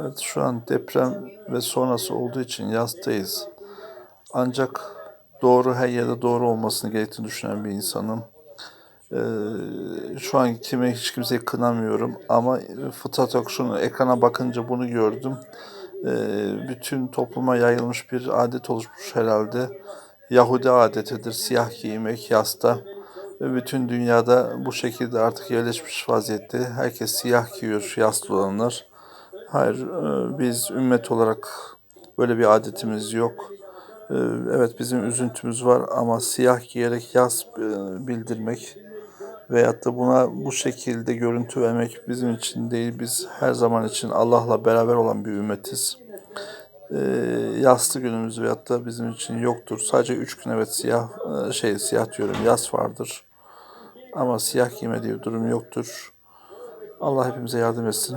Evet, şu an deprem ve sonrası olduğu için yastayız. Ancak doğru her yerde doğru olmasını gerektiğini düşünen bir insanım. Ee, şu an kime hiç kimseyi kınamıyorum ama fıtrat yok şunu ekrana bakınca bunu gördüm. Ee, bütün topluma yayılmış bir adet oluşmuş herhalde. Yahudi adetidir siyah giymek yasta. Ve bütün dünyada bu şekilde artık yerleşmiş vaziyette. Herkes siyah giyiyor yaslı olanlar. Hayır, e, biz ümmet olarak böyle bir adetimiz yok. E, Evet bizim üzüntümüz var ama siyah giyerek yas e, bildirmek veyahut da buna bu şekilde görüntü vermek bizim için değil. Biz her zaman için Allah'la beraber olan bir ümmetiz. Yaslı günümüz veyahut da bizim için yoktur. Sadece üç gün evet siyah şey siyah diyorum yas vardır. Ama siyah giyme diye bir durum yoktur. Allah hepimize yardım etsin.